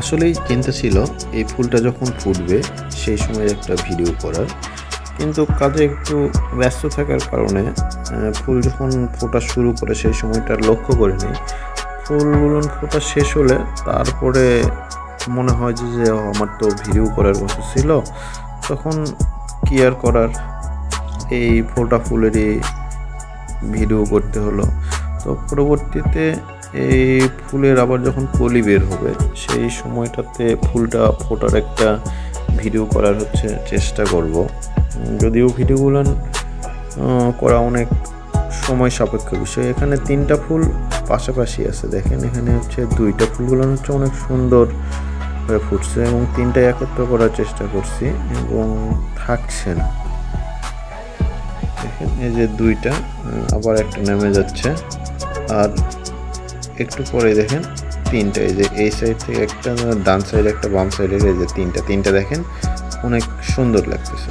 আসলেই চিন্তা ছিল, এই ফুলটা যখন ফুটবে, সেই সময় একটা ভিডিও করার। কিন্তু কাজে একটু ব্যস্ত থাকার কারণে ফুল যখন ফোটা শুরু করে সেই সময়টা লক্ষ্য করিনি। ফুলগুলো ফোটা শেষ হলে তারপরে মনে হয় যে যে আমার তো ভিডিও করার কথা ছিল। তখন কি আর করার? এই ফোটা ফুলেরই ভিডিও করতে হলো। তো পরবর্তীতে এই ফুলের আবার যখন কলি বের হবে, সেই সময়টাতে ফুলটা ফোটার একটা ভিডিও করার হচ্ছে চেষ্টা করব। যদিও ভিডিওগুলো করা অনেক সময় সাপেক্ষ বিষয়। এখানে তিনটা ফুল পাশাপাশি আছে, দেখেন এখানে হচ্ছে দুইটা ফুলগুলো হচ্ছে অনেক সুন্দর হয়ে ফুটছে এবং তিনটা একত্র করার চেষ্টা করছি এবং থাকছে না। দেখেন, এই যে দুইটা, আবার একটা নেমে যাচ্ছে। আর একটু পরে দেখেন, তিনটা, এই যে এই সাইড থেকে একটা ডান সাইড একটা বাম সাইডের এই যে তিনটা তিনটা দেখেন, অনেক সুন্দর লাগতেছে।